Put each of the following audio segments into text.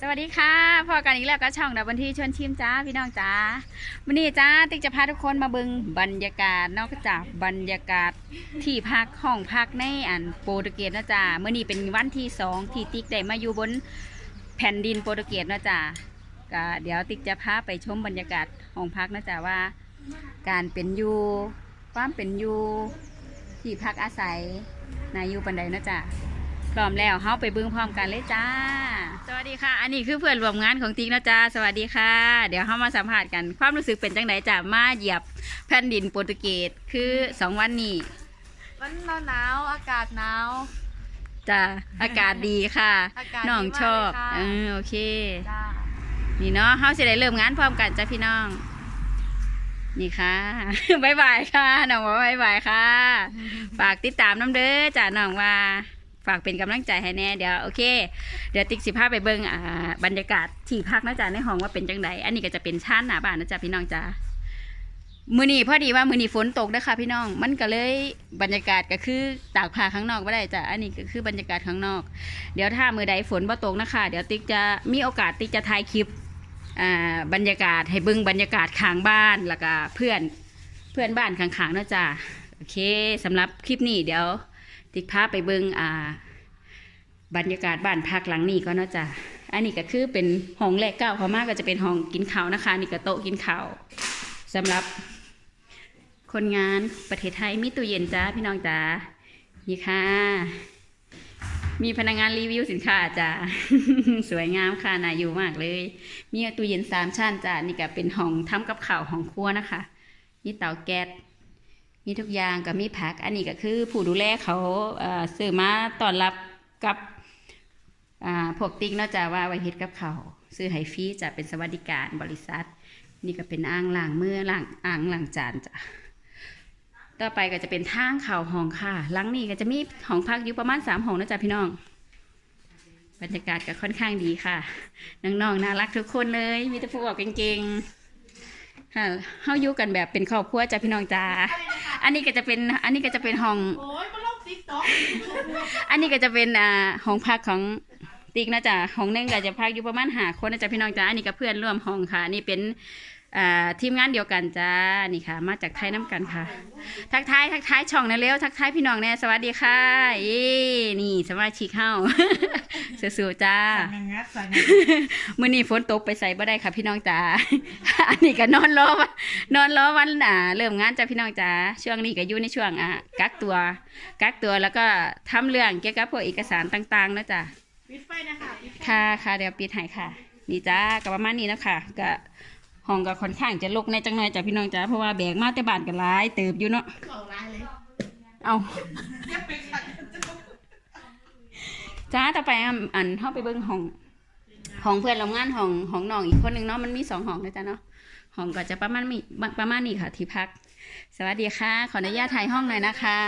สวัสดีค่ะพอกันอีกแล้วก็ช่องดับบันทีชวนชิมจ้าพี่น้องจ้าวันนี้จ้าติ๊กจะพาทุกคนมาเบึงบรรยากาศนอกจากบรรยากาศที่พักห้องพักในอันโปรตุเกสนะจ้าเมื่อนี้เป็นวันที่สองที่ติ๊กได้มาอยู่บนแผ่นดินโปรตุเกสนะจ้าก็เดี๋ยวติ๊กจะพาไปชมบรรยากาศห้องพักนะจ้าว่า การเป็นอยู่ความเป็นอยู่ที่พักอาศัยนาอยู่ปันใดนะจ้า ร้อมแล้วเฮาไปเบิ่งพร้อมกันเลยจ้า สวัสดีค่ะ อันนี้คือเพื่อนร่วมงานของติ๊กนะจ้าสวัสดีค่ะ เดี๋ยวเฮามาสัมภาษณ์กัน ความรู้สึกเป็นจังไดจ้ามาเหยียบแผ่นดินโปรตุเกสคือสองวันนี้มันหนาวๆอากาศหนาวจ้าอากาศดีค่ะอากาศดีน้องชอบมากเลยค่ะเออโอเคจ้านี่เนาะเฮาสิได้เริ่มงานพร้อมกันจ้าพี่น้อง นี่ค่ะบ๊ายบายค่ะน้องบอกว่าบ๊ายบายค่ะฝากติดตามน้ำเด้อจ้าน้องว่า ฝากเป็นกำลังใจให้แน่เดี๋ยวโอเค เดี๋ยวติ๊กสิพาไปเบิ่งอ่าบรรยากาศที่พักนะจ๊ะในห้องว่าเป็นจังไดอันนี้ก็จะเป็นชานหน้าบ้านนะจ๊ะพี่น้องจ้ามือนีพอดีว่ามือนีฝนตกนะคะพี่น้อง มันก็เลยบรรยากาศก็คือตากผ้าข้างนอกไม่ได้จ้ะอันนี้ก็คือบรรยากาศข้างนอก เดี๋ยวถ้ามือใดฝนบ่ตกนะคะ เดี๋ยวติ๊กจะมีโอกาสติ๊กจะถ่ายคลิปบรรยากาศให้เบิ่งบรรยากาศข้างบ้านแล้วก็เพื่อนเพื่อนบ้านข้างๆนะจ๊ะโอเคสำหรับคลิปนี้เดี๋ยว ติ๊กพาไปเบิงอ่า บรรยากาศบ้านพักหลังนี้ก็เนาจะอันนี้ก็คือเป็นห้องแรกเก้าเขามากก็จะเป็นห้องกินข้าวนะคะนี่ก็โต๊ะกินข้าวสำหรับ คนงานประเทศไทยมีตู้เย็นจ้าพี่น้องจ้านี่ค่ะ มีพนักงานรีวิวสินค้าจ้าสวยงามค่ะน่าอยู่มากเลย มีตู้เย็นสามชั้นจ้านี่ก็เป็นห้องทำกับข้าวห้องครัวนะคะมีเตาแก๊ส มีทุกอย่างก็มีผัก อันนี้ก็คือผู้ดูแลเขาเอ่อซื้อมาต้อนรับกับพวกติ๊กนาะจ้ะว่าไว้เฮ็ดกับเขาซื้อให้ฟรีจะเป็นสวัสดิการบริษัท นี่ก็เป็นอ่างล้างมือล้างอ่างล้างจานจ้ะต่อไปก็จะเป็นทางเข่าห้องค่ะ หลังนี้ก็จะมีห้องพักอยู่ประมาณสามห้องนะจ๊ะพี่น้อง บรรยากาศก็ค่อนข้างดีค่ะ น้องๆน่ารักทุกคนเลย มีแต่ผู้บอกเก่งๆค่ะเฮาอยู่กันแบบเป็นครอบครัวจ้ะพี่น้องจ้า อันนี้ก็จะเป็นอันนี้ก็จะเป็นห้อง โอ้ยมาลงติ๊กต็อกอันนี้ก็จะเป็นอ่าห้องพักของติ๊กนะจ๊ะห้องหนึงก็จะพักอยู่ประมาณหาคนนะจ๊ะพี่น้องจ๊ะอันนี้ก็เพื่อนร่วมห้องค่ะนี่เป็น ทีมงานเดียวกันจ้า นี่ค่ะ มาจากไทยน้ำกันค่ะ ทักทายทักทายช่องนะเร็วทักทายพี่น้องแน่สวัสดีค่ะเย้นี่สมาชิกเข้าสู้ๆจ้าสั่งงัดสั่งมื่อนี้ฝนตกไปใส่บ่ได้ค่ะ พี่น้องจ๋าอันนี้ก็นอนรอวันนอนรอวันอ่าเริ่มงานจ้ะพี่น้องจ๋าช่วงนี้ก็อยู่ในช่วงอะกักตัว กักตัวแล้วก็ทำเรื่องเกี่ยวกับพวกเอกสารต่างๆนะจ๊ะปิดไฟนะคะปิดไฟค่ะค่ะเดี๋ยวปิดให้ค่ะ นี่จ้าก็ประมาณนี้นะคะก็ ห้องก็ค่อนข้างจะลกในจังหน่อยจ้ะพี่น้องจ๋าเพราะว่าแบกมาแต่บ้านกันหลายเติบอยู่เนาะสองร้ายเลยเอาจ้าต่อไปอันเข้าไปเบิ่งห้องห้องเพื่อนโรงงานห้องห้องน้องอีกคนหนึงเนาะมันมีสองห้องนะจ๊ะเนาะห้องก็จะประมาณมีประมาณนี้ค่ะที่พัก สวัสดีค่ะ ขออนุญาตถ่ายห้องหน่อยนะคะ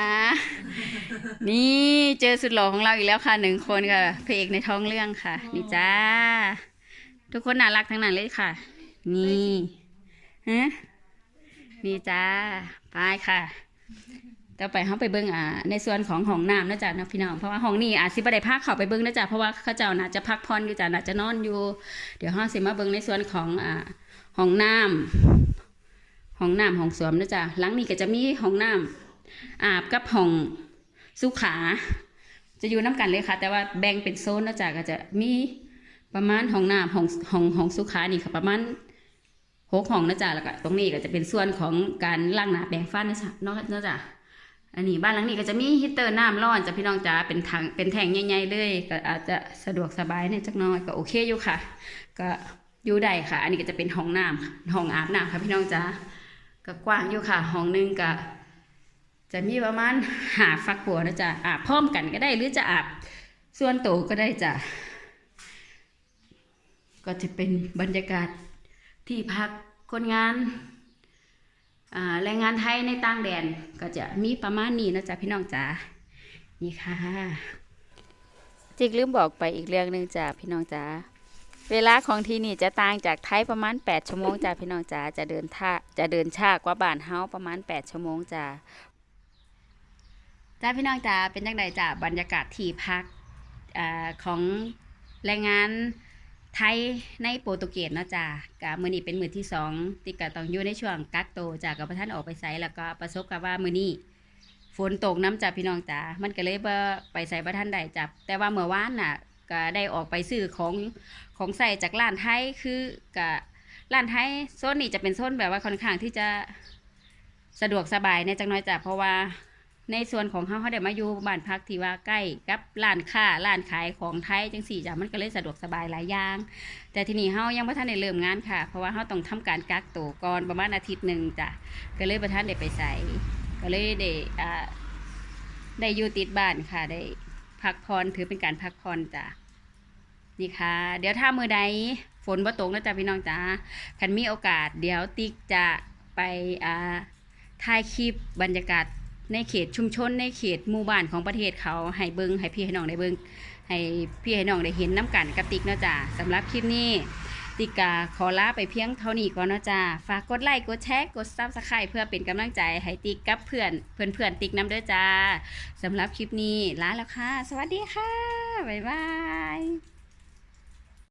นี่เจอสุดหล่อของเราอีกแล้วค่ะหนึ่งคนค่ะพระเอกในท้องเรื่องค่ะ นี่จ้า ทุกคนน่ารักทั้งนั้นเลยค่ะ นี่ฮะนี่จ้าไปค่ะต่อไปเขาไปเบิ้งอ่าในส่วนของห้องน้ำนะจ๊ะนาะพี่น้องเพราะว่าห้องนี้อาจสิบ่ได้พักเขาไปเบิ้งนะจ๊ะเพราะว่าเขาเจ้าน่าจะพักผ่อนอยู่จ้ะน่าจะนอนอยู่ เดี๋ยวห้องสิมาเบิ้งในส่วนของอ่าห้องน้ำห้องน้ำห้องสวมนะจ๊ะหลังนี้ก็จะมีห้องน้ำอาบกับห้องสุขา จะอยู่น้ำกันเลยค่ะ แต่ว่าแบ่งเป็นโซนนะจ๊ะก็จะมีประมาณห้องน้ำห้องห้องห้องสุขานี่ค่ะประมาณ หกห้องนะจ๊ะแล้วก็ตรงนี้ก็จะเป็นส่วนของการล้างหน้าแปรงฟันนะจ๊ะเนาะนะจ๊ะอันนี้บ้านหลังนี้ก็จะมีฮีเตอร์น้ำร้อนจ้ะพี่น้องจ๋าเป็นถังเป็นแท่งใหญ่ๆเลยก็อาจจะสะดวกสบายเนี่ยจักน้อยก็โอเคอยู่ค่ะ ก็อยู่ได้ค่ะ อันนี้ก็จะเป็นห้องน้ำห้องอาบน้ำค่ะพี่น้องจ๋าก็กว้างอยู่ค่ะ ห้องหนึงก็จะมีประมาณหาฝักบัวนะจ๊ะอาบพร้อมกันก็ได้หรือจะอาบส่วนโตก็ได้จ้ะก็จะเป็นบรรยากาศ ที่พักคนงานอ่าแรงงานไทยในต่างแดนก็จะมีประมาณนี้นะจ๊ะพี่น้องจ๋านี่ค่ะจิกลืมบอกไปอีกเรื่องหนึ่งจ้ะพี่น้องจ๋าเวลาของที่นี่จะต่างจากไทยประมาณ 8 ชั่วโมงจ้ะพี่น้องจ๋าจะเดินท่าจะเดินช้ากว่าบ้านเฮาประมาณ 8 ชั่วโมงจ้ะจ้าพี่น้องจ๋าเป็นจังไดจ้ะบรรยากาศที่พักอ่าของแรงงาน ไทยในโปรตุเกสเนาะจ้ะกะมื้อนี้เป็นมื้อที่สองที่กะต้องอยู่ในช่วงกักโตวจ้ะกับพระท่านออกไปไสแล้วก็ประสบกับว่ามื้อนี้ฝนตกน้ำจ้ะพี่น้องจ้ะมันก็เลยบ่ไปไสบ่ทันได้จับ แต่ว่าเมื่อวานน่ะก็ได้ออกไปซื้อของของใส่จากร้านไทยคือกะร้านไทยโซนนี้จะเป็นโซนแบบว่าค่อนข้างที่จะสะดวกสบายเนี่ยจังน้อยจ้ะเพราะว่า ในส่วนของเฮาเฮาได้มาอยู่บ้านพักที่ว่าใกล้กับร้านค้าร้านขายของไทยจังสี่จ้ะมันก็เลยสะดวกสบายหลายอย่าง แต่ทีนี้เฮายังบ่ทันได้เริ่มงานค่ะ เพราะว่าเฮาต้องทำการกักตัวก่อนประมาณอาทิตย์หนึ่งจ้ะก็เลยบ่ทันได้ไปใส่ก็เลยได้อ่าได้อยู่ติดบ้านค่ะได้พักผ่อนถือเป็นการพักผ่อนจ้ะนี่ค่ะ เดี๋ยวถ้ามือใดฝนบ่ตกนะจ๊ะพี่น้องจ้าคันมีโอกาส เดี๋ยวติ๊กจะไปอ่าถ่ายคลิปบรรยากาศ ในเขตชุมชนในเขตหมู่บ้านของประเทศเขาให้เบิงให้พี่ให้น้องได้เบิงให้พี่ให้น้องได้เห็นน้ำกันกับติ๊กเนาะจ้าสำหรับคลิปนี้ติกาขอลาไปเพียงเท่านี้ก่อนเนาะจ้าฝากกดไลค์กดแชร์กดซับสไครต์เพื่อเป็นกำลังใจให้ติ๊กกับเพื่อนเพื่อนเพื่อนติ๊กน้ำเด้อจ้าสำหรับคลิปนี้ลาแล้วค่ะ สวัสดีค่ะ บ๊ายบาย